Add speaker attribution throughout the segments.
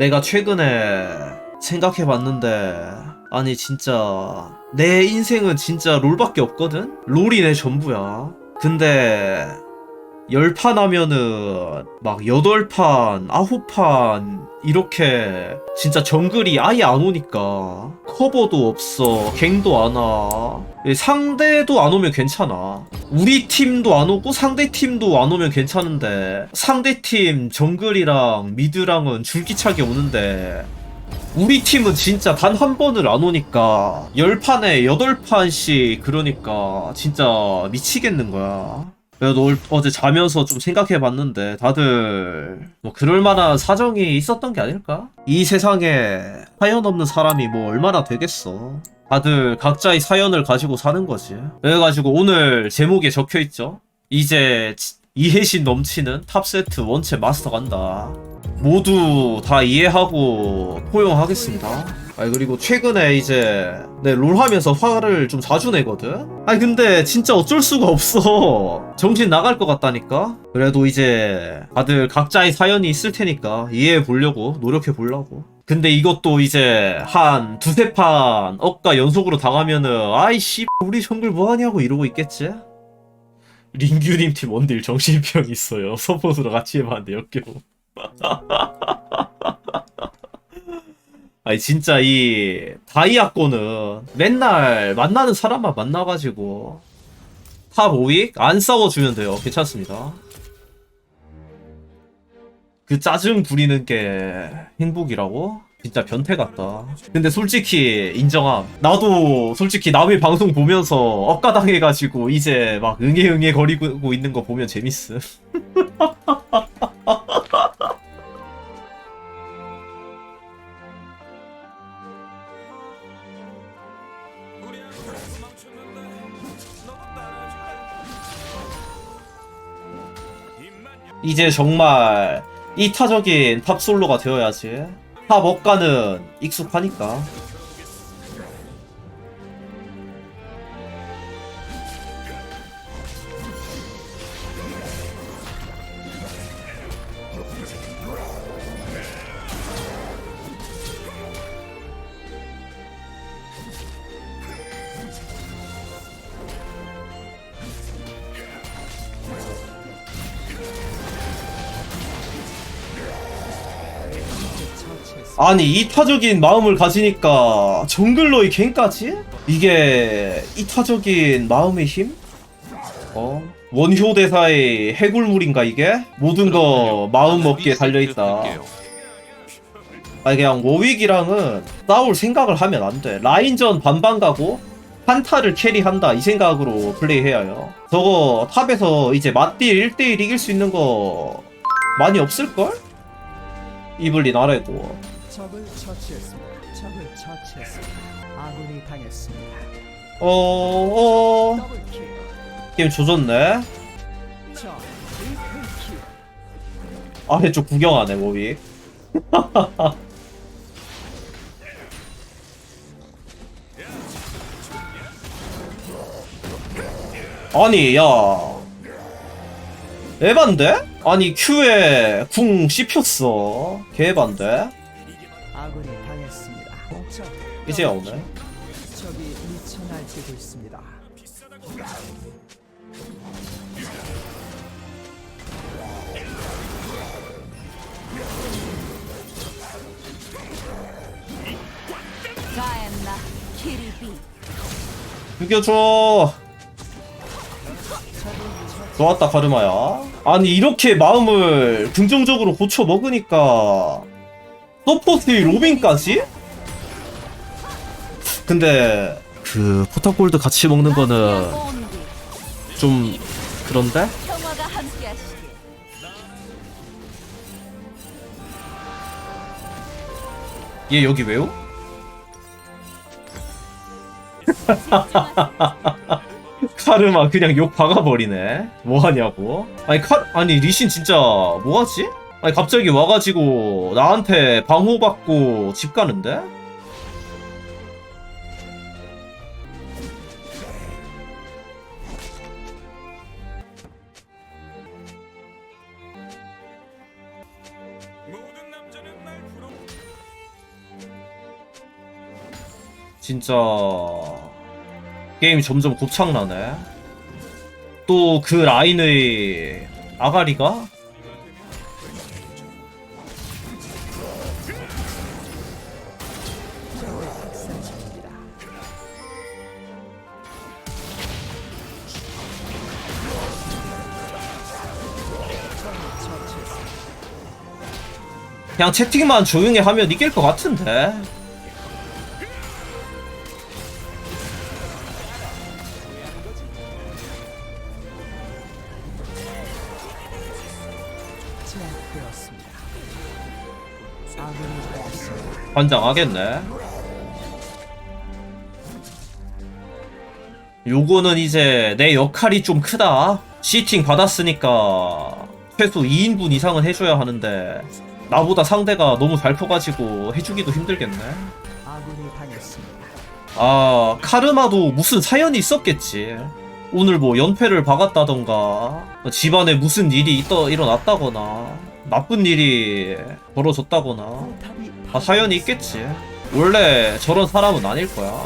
Speaker 1: 내가 최근에 생각해 봤는데 아니 진짜 내 인생은 진짜 롤밖에 없거든? 롤이 내 전부야 근데 열판 하면은 막 여덟 판, 아홉 판 이렇게 진짜 정글이 아예 안 오니까 커버도 없어, 갱도 안 와. 상대도 안 오면 괜찮아. 우리 팀도 안 오고 상대 팀도 안 오면 괜찮은데 상대 팀 정글이랑 미드랑은 줄기차게 오는데 우리 팀은 진짜 단 한 번을 안 오니까 10판에 8판씩 그러니까 진짜 미치겠는 거야. 너 어제 자면서 좀 생각해 봤는데 다들 뭐 그럴 만한 사정이 있었던 게 아닐까? 이 세상에 사연 없는 사람이 뭐 얼마나 되겠어. 다들 각자의 사연을 가지고 사는 거지. 그래가지고 오늘 제목에 적혀 있죠. 이제 지- 이해심 넘치는 탑세트 원체 마스터 간다. 모두 다 이해하고 포용하겠습니다. 아니 그리고 최근에 이제 내롤 하면서 화를 좀 자주 내거든. 아니 근데 진짜 어쩔 수가 없어. 정신 나갈 것 같다니까. 그래도 이제 다들 각자의 사연이 있을 테니까 이해해 보려고 노력해 보려고. 근데 이것도 이제 한 두세 판 억가 연속으로 당하면은 아이씨 우리 정글 뭐하냐고 이러고 있겠지? 링규님 팀 원딜 정신병 있어요. 서포트로 같이 해봤는데 역겨워. 아니 진짜 이 다이아코는 맨날 만나는 사람만 만나가지고 탑 5윅 안 싸워주면 돼요. 괜찮습니다. 그 짜증 부리는 게 행복이라고? 진짜 변태 같다. 근데 솔직히 인정함. 나도 솔직히 남의 방송 보면서 억가당해가지고 이제 막 응애응애 거리고 있는 거 보면 재밌음. 이제 정말 이타적인 탑 솔로가 되어야지. 탑 억가는 익숙하니까. 아니 이타적인 마음을 가지니까 정글러의 갱까지? 이게 이타적인 마음의 힘? 어? 원효 대사의 해골물인가 이게? 모든 거 마음 먹기에 달려있다 아니 그냥 워윅이랑은 싸울 생각을 하면 안 돼 라인전 반반 가고 한타를 캐리한다 이 생각으로 플레이해야 해요 저거 탑에서 이제 맞딜 1대1 이길 수 있는 거 많이 없을걸? 이블린 아래도
Speaker 2: 적을 처치했습니다. 적을 처치했습니다. 아군이 당했습니다.
Speaker 1: 어, 어,
Speaker 2: 더블킬.
Speaker 1: 게임 조졌네.
Speaker 2: 적 트리플킬.
Speaker 1: 아래쪽 구경하네, 모비. 아니, 야. 에반데? 아니, Q에 궁 씹혔어. 개에반데?
Speaker 2: 아군이 당했습니다. 적
Speaker 1: 이제야 오네.
Speaker 2: 적이 미쳐 날뛰고 있습니다.
Speaker 3: 가엔나 키리비
Speaker 1: 죽여줘. 좋았다, 카르마야. 아니, 이렇게 마음을 긍정적으로 고쳐 먹으니까, 서포트의 로빈까지? 근데, 그, 포탑골드 같이 먹는 거는 좀, 그런데? 얘 여기 왜요? 카르마 그냥 욕 박아버리네. 뭐하냐고? 아니 카 아니 리신 진짜 뭐하지? 아니 갑자기 와가지고 나한테 방호받고 집 가는데? 진짜 게임이 점점 고창나네 또 그 라인의 아가리가 그냥 채팅만 조용히 하면 이길 것 같은데. 환장하겠네. 요거는 이제 내 역할이 좀 크다. 시팅 받았으니까 최소 2인분 이상은 해줘야 하는데 나보다 상대가 너무 잘 커가지고 해주기도 힘들겠네.
Speaker 2: 아군이 당했습니다.
Speaker 1: 아 카르마도 무슨 사연이 있었겠지. 오늘 뭐 연패를 박았다던가 집안에 무슨 일이 있더 일어났다거나 나쁜 일이 벌어졌다거나
Speaker 2: 포탑이
Speaker 1: 다 사연이 있겠지. 원래 저런 사람은 아닐 거야.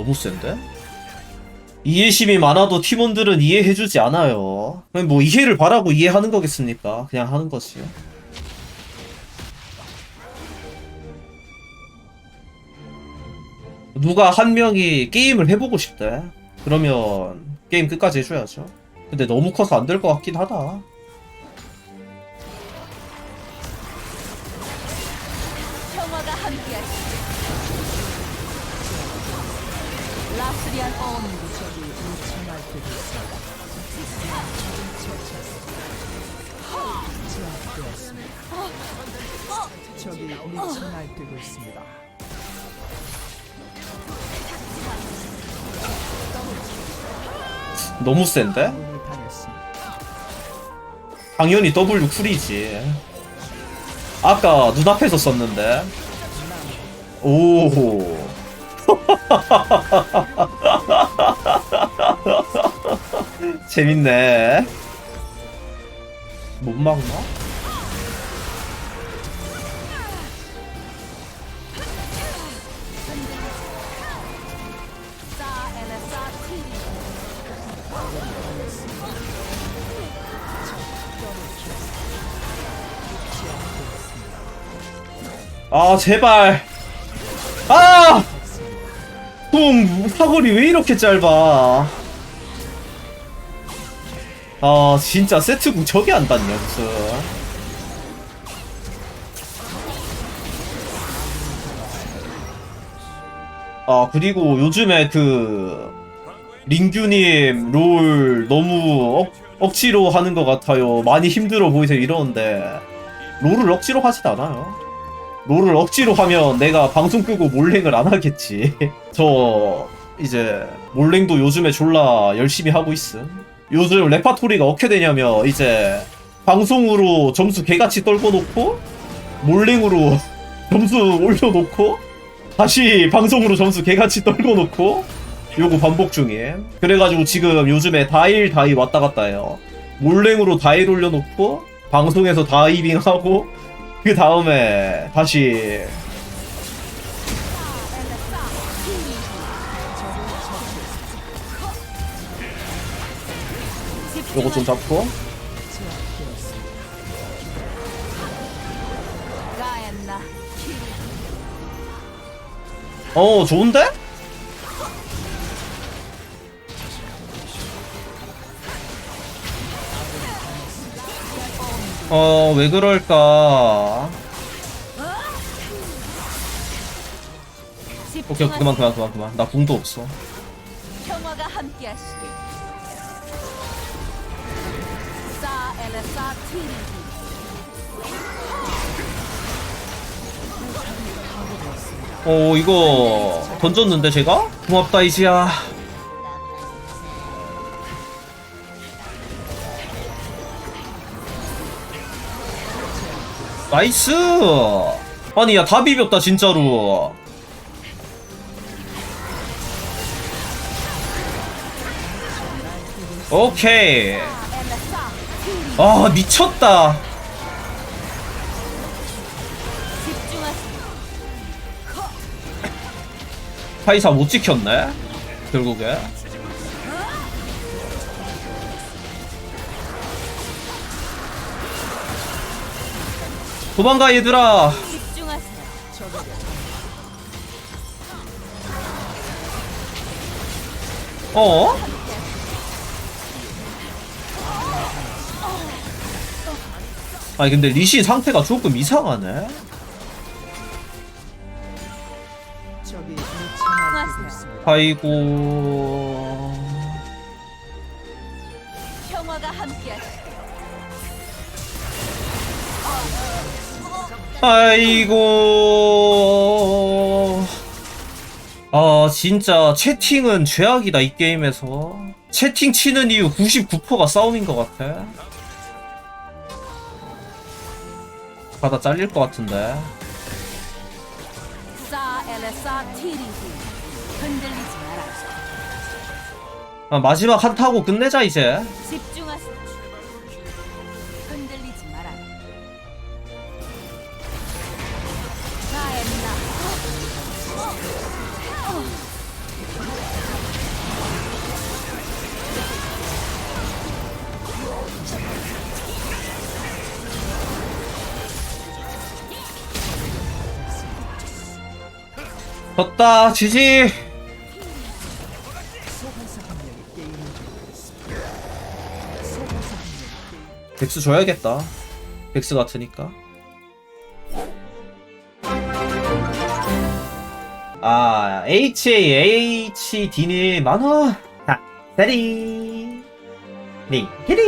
Speaker 1: 너무 센데? 이해심이 많아도 팀원들은 이해해주지 않아요. 그냥 뭐 이해를 바라고 이해하는 거겠습니까? 그냥 하는 거지. 누가 한 명이 게임을 해보고 싶대. 그러면 게임 끝까지 해줘야죠. 근데 너무 커서 안 될 것 같긴 하다.
Speaker 2: 적이 미쳐 날뛰고 있습니다.
Speaker 1: 너무 센데?
Speaker 2: 당했습니다.
Speaker 1: 당연히 W 쿨이지. 아까 눈앞에서 썼는데. 오. 재밌네. 못 막나? 아, 제발. 아! 통, 사거리 왜 이렇게 짧아? 아, 진짜 세트국 저게 안 닿냐, 무슨. 아, 그리고 요즘에 그, 링규님 롤 너무 억, 억지로 하는 것 같아요. 많이 힘들어 보이세요. 이러는데, 롤을 억지로 하진 않아요. 롤을 억지로 하면 내가 방송 끄고 몰랭을 안 하겠지. 저 이제 몰랭도 요즘에 졸라 열심히 하고 있음. 요즘 레파토리가 어떻게 되냐면 이제 방송으로 점수 개같이 떨궈 놓고 몰랭으로 점수 올려놓고 다시 방송으로 점수 개같이 떨궈 놓고 요거 반복 중임. 그래가지고 지금 요즘에 다일 다이 왔다 갔다 해요. 몰랭으로 다일 올려놓고 방송에서 다이빙하고 그 다음에 다시 요거 좀 잡고. 어 좋은데? 어 왜 그럴까 오케이 그만 그만 그만 그만 나 궁도 없어
Speaker 3: 평화가 함께하시길. 사 엘레사 티리.
Speaker 1: 어 이거 던졌는데 제가? 고맙다 이지야 나이스! 아니 야 다 비볐다 진짜로. 오케이. 아 미쳤다. 파이사 못 지켰네 결국에 도망가 얘들아. 어? 아니 근데 리시 상태가 조금 이상하네. 아이고
Speaker 3: 평화가 함께하시길.
Speaker 1: 아이고. 아 진짜 채팅은 죄악이다 이 게임에서. 채팅 치는 이유 99%가 싸움인 것 같아. 가다 잘릴 것 같은데. 아, 마지막 한 타고 끝내자 이제.
Speaker 3: 집중하세요.
Speaker 1: 졌다 지지. 백스 줘야겠다. 백스 같으니까 아 HAHD님 만원 자 세리. 네 헤리.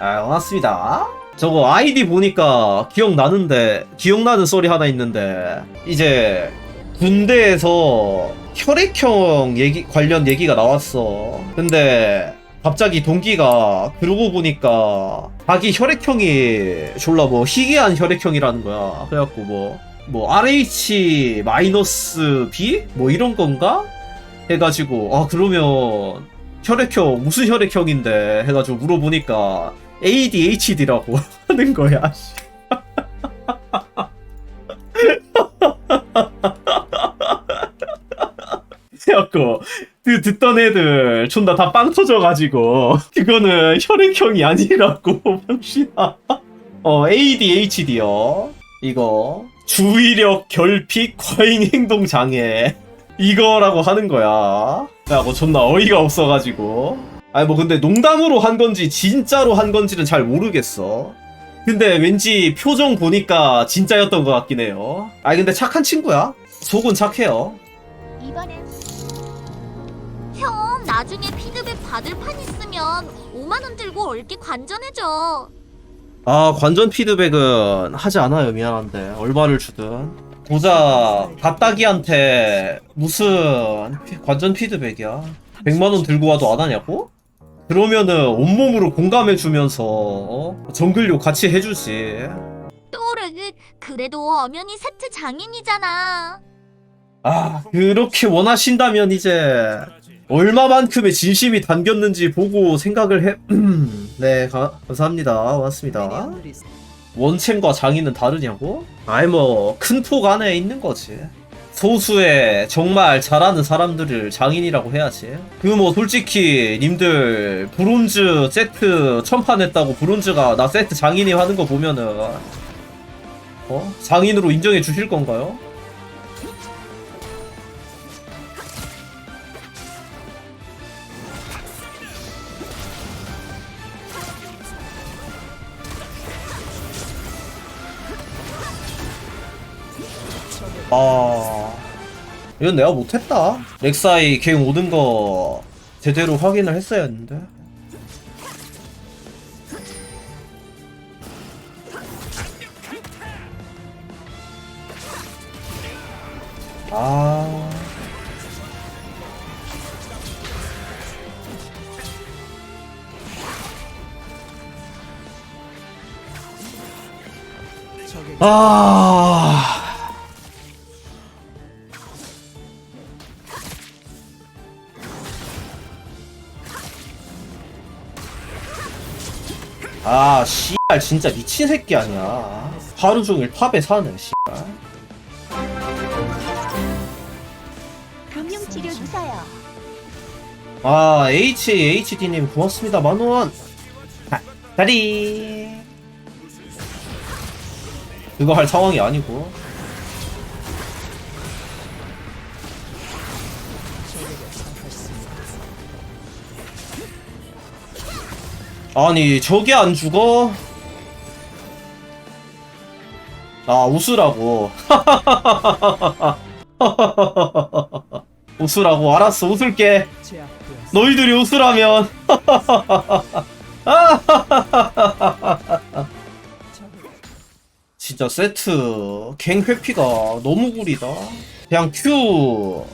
Speaker 1: 아 고맙습니다. 저거 아이디 보니까 기억나는데 기억나는 소리 하나 있는데 이제 군대에서 혈액형 얘기 관련 얘기가 나왔어. 근데 갑자기 동기가 그러고 보니까 자기 혈액형이 졸라 뭐 희귀한 혈액형이라는 거야. 그래갖고 뭐, 뭐 RH 마이너스 B? 뭐 이런 건가? 해가지고, 아, 그러면 혈액형, 무슨 혈액형인데? 해가지고 물어보니까 ADHD라고 하는 거야. 씨. 그래갖고, 그 듣던 애들 존나 다 빵 터져가지고 그거는 혈액형이 아니라고 병신아 어 ADHD요 이거 주의력 결핍 과잉 행동 장애. 이거라고 하는 거야. 그래갖고 존나 어이가 없어가지고. 아니 뭐 근데 농담으로 한 건지 진짜로 한 건지는 잘 모르겠어. 근데 왠지 표정 보니까 진짜였던 것 같긴 해요. 아니 근데 착한 친구야. 속은 착해요.
Speaker 4: 이번엔 형 나중에 피드백 받을 판 있으면 5만 원 들고 올게 관전해줘.
Speaker 1: 아 관전 피드백은 하지 않아요 미안한데 얼마를 주든 고작 갓다기한테 무슨 피- 관전 피드백이야 100만원 들고 와도 안 하냐고? 그러면은 온몸으로 공감해주면서 어? 정글욕 같이 해주지
Speaker 4: 또르 그래도 엄연히 세트 장인이잖아.
Speaker 1: 아 그렇게 원하신다면 이제 얼마만큼의 진심이 담겼는지 보고 생각을 해... 네 가- 감사합니다 고맙습니다 원챔과 장인은 다르냐고? 아이 뭐 큰 폭 안에 있는 거지. 소수의 정말 잘하는 사람들을 장인이라고 해야지. 그 뭐 솔직히 님들 브론즈 세트 천판 했다고 브론즈가 나 세트 장인이 하는 거 보면은 어? 장인으로 인정해 주실 건가요? 아. 이건 내가 못했다. 렉사이 갱 오는 거 제대로 확인을 했어야 했는데. 아. 아. 아 씨발 진짜 미친 새끼 아니야. 하루 종일 탑에 사는 씨발.
Speaker 4: 치료 주사요.
Speaker 1: 아 HHD님 고맙습니다 만원. 다리. 그거 할 상황이 아니고 아니 저게 안 죽어? 아 웃으라고. 웃으라고. 알았어 웃을게. 너희들이 웃으라면. 진짜 세트. 갱 회피가 너무 구리다. 그냥 큐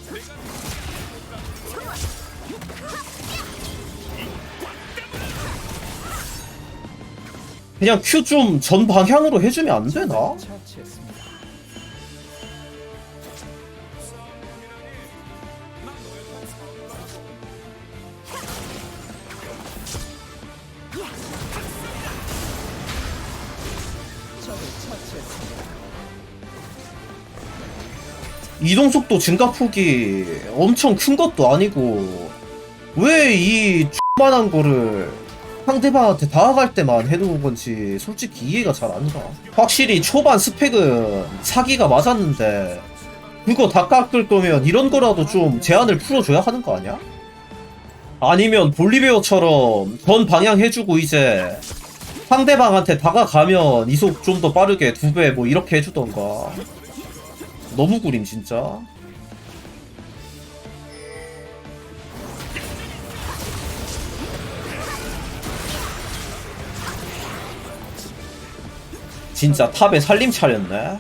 Speaker 1: 그냥 큐 좀 전 방향으로 해주면 안 되나? 이동 속도 증가 폭이 엄청 큰 것도 아니고 왜 이 X만한 거를 상대방한테 다가갈 때만 해놓은 건지 솔직히 이해가 잘 안 가. 확실히 초반 스펙은 사기가 맞았는데 그거 다 깎을 거면 이런 거라도 좀 제한을 풀어줘야 하는 거 아니야? 아니면 볼리베어처럼 전 방향 해주고 이제 상대방한테 다가가면 이속 좀 더 빠르게 두 배 뭐 이렇게 해주던가. 너무 구림 진짜. 진짜 탑에 살림 차렸네.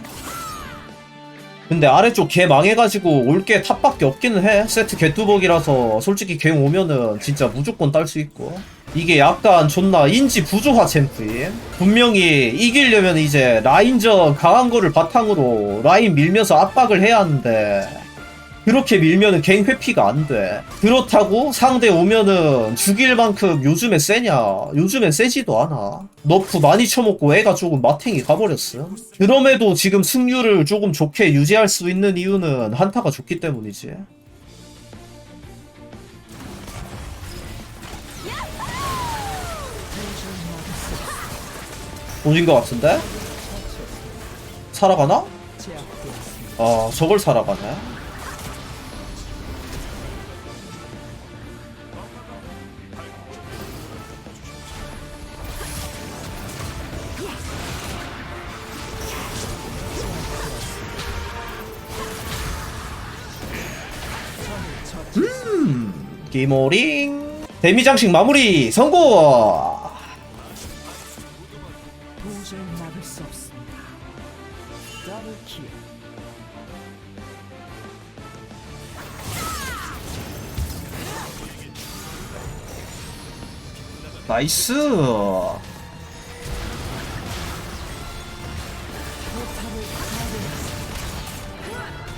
Speaker 1: 근데 아래쪽 개 망해가지고 올 게 탑밖에 없기는 해. 세트 개뚜벅이라서 솔직히 갱 오면은 진짜 무조건 딸 수 있고. 이게 약간 존나 인지 부조화 챔프임. 분명히 이기려면 이제 라인전 강한 거를 바탕으로 라인 밀면서 압박을 해야 하는데 그렇게 밀면은 갱 회피가 안 돼. 그렇다고 상대 오면은 죽일 만큼 요즘에 세냐? 요즘엔 세지도 않아. 너프 많이 쳐먹고 애가 조금 마탱이 가버렸음. 그럼에도 지금 승률을 조금 좋게 유지할 수 있는 이유는 한타가 좋기 때문이지. 오진 것 같은데? 살아가나? 아, 저걸 살아가네. 기모링. 데미장식 마무리 성공!
Speaker 2: 도저히 막을 수 없습니다. 더블 킬.
Speaker 1: 나이스.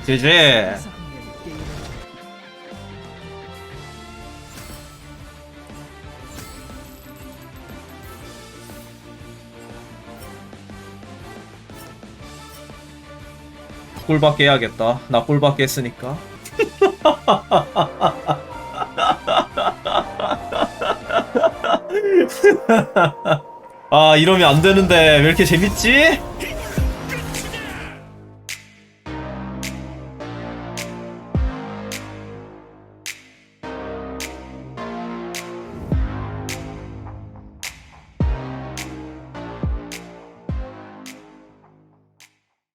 Speaker 1: 제제. 꿀밖에 해야겠다. 나 꿀밖에 했으니까. 아 이러면 안 되는데 왜 이렇게 재밌지?